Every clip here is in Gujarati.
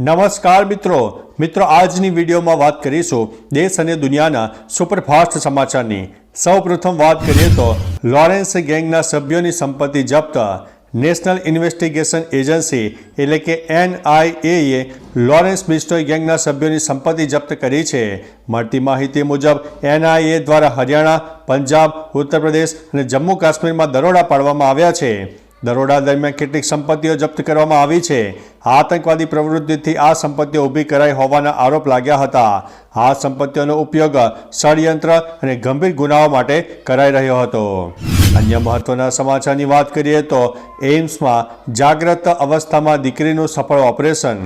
નમસ્કાર મિત્રો. મિત્રો, આજની વિડીયોમાં વાત કરીશું દેશ અને દુનિયાના સુપરફાસ્ટ સમાચારની. સૌપ્રથમ વાત કરીએ તો લોરેન્સ ગેંગના સભ્યોની સંપત્તિ જપ્ત. નેશનલ ઇન્વેસ્ટિગેશન એજન્સી એટલે કે એનઆઈએએ લોરેન્સ બિસ્ટોય ગેંગના સભ્યોની સંપત્તિ જપ્ત કરી છે. મળતી માહિતી મુજબ, એનઆઈએ દ્વારા હરિયાણા, પંજાબ, ઉત્તર પ્રદેશ અને જમ્મુ કાશ્મીરમાં દરોડા પાડવામાં આવ્યા છે. દરોડા દરમિયાન કેટલીક સંપત્તિઓ જપ્ત કરવામાં આવી છે. આતંકવાદી પ્રવૃત્તિથી આ સંપત્તિઓ ઊભી કરાઈ હોવાના આરોપ લાગ્યા હતા. આ સંપત્તિઓનો ઉપયોગ ષડયંત્ર અને ગંભીર ગુનાઓ માટે કરાઈ રહ્યો હતો. અન્ય મહત્વના સમાચારની વાત કરીએ તો એઇમ્સમાં જાગ્રત અવસ્થામાં દીકરીનું સફળ ઓપરેશન.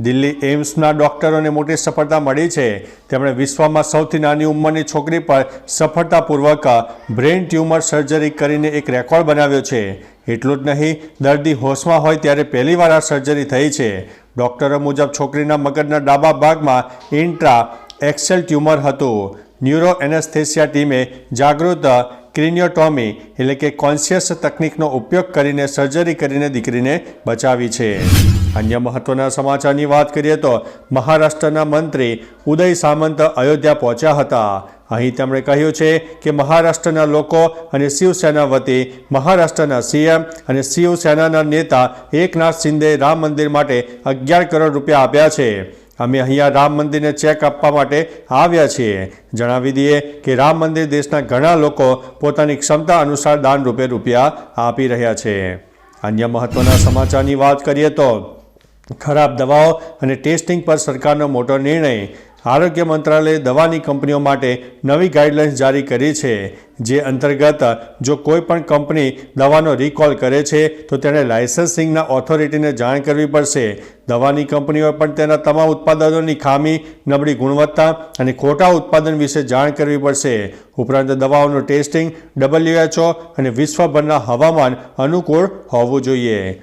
દિલ્હી એઇમ્સના ડોક્ટરોને મોટી સફળતા મળી છે. તેમણે વિશ્વમાં સૌથી નાની ઉંમરની છોકરી પર સફળતાપૂર્વક બ્રેઇન ટ્યુમર સર્જરી કરીને એક રેકોર્ડ બનાવ્યો છે. એટલું જ નહીં, દર્દી હોશમાં હોય ત્યારે પહેલીવાર આ સર્જરી થઈ છે. ડોક્ટરો મુજબ છોકરીના મગજના ડાબા ભાગમાં ઇન્ટ્રા એક્સેલ ટ્યુમર હતું. ન્યુરો એનેસ્થેસિયા ટીમે જાગૃત ક્રિનિયોટોમી એટલે કે કોન્શિયસ તકનિકનો ઉપયોગ કરીને સર્જરી કરીને દીકરીને બચાવી છે. અન્ય મહત્વના સમાચારની વાત કરીએ તો મહારાષ્ટ્રના મંત્રી ઉદય સામંત અયોધ્યા પહોંચ્યા હતા. અહીં તેમણે કહ્યું છે કે મહારાષ્ટ્રના લોકો અને શિવસેના વતી મહારાષ્ટ્રના સીએમ અને શિવસેનાના નેતા એકનાથ શિંદે રામ મંદિર માટે અગિયાર કરોડ રૂપિયા આપ્યા છે. અમે અહીંયા રામ મંદિરને ચેક આપવા માટે આવ્યા છીએ. જણાવી દઈએ કે રામ મંદિર દેશના ઘણા લોકો પોતાની ક્ષમતા અનુસાર દાન રૂપે રૂપિયા આપી રહ્યા છે. અન્ય મહત્વના સમાચારની વાત કરીએ તો ખરાબ દવાઓ અને ટેસ્ટિંગ પર સરકારનો મોટો નિર્ણય આરોગ્ય મંત્રાલયે દવાની કંપનીઓ માટે નવી ગાઈડલાઇન્સ જારી કરી છે. જે અંતર્ગત જો કોઈ પણ કંપની દવાનો રિકોલ કરે છે, તો તેણે લાયસન્સિંગના ઓથોરિટીને જાણ કરવી પડશે. દવાની કંપનીઓએ પણ તેના તમામ ઉત્પાદનોની ખામી, નબળી ગુણવત્તા અને ખોટા ઉત્પાદન વિશે જાણ કરવી પડશે. ઉપરાંત દવાઓનું ટેસ્ટિંગ ડબલ્યુએચઓ અને વિશ્વભરના હવામાન અનુકૂળ હોવું જોઈએ.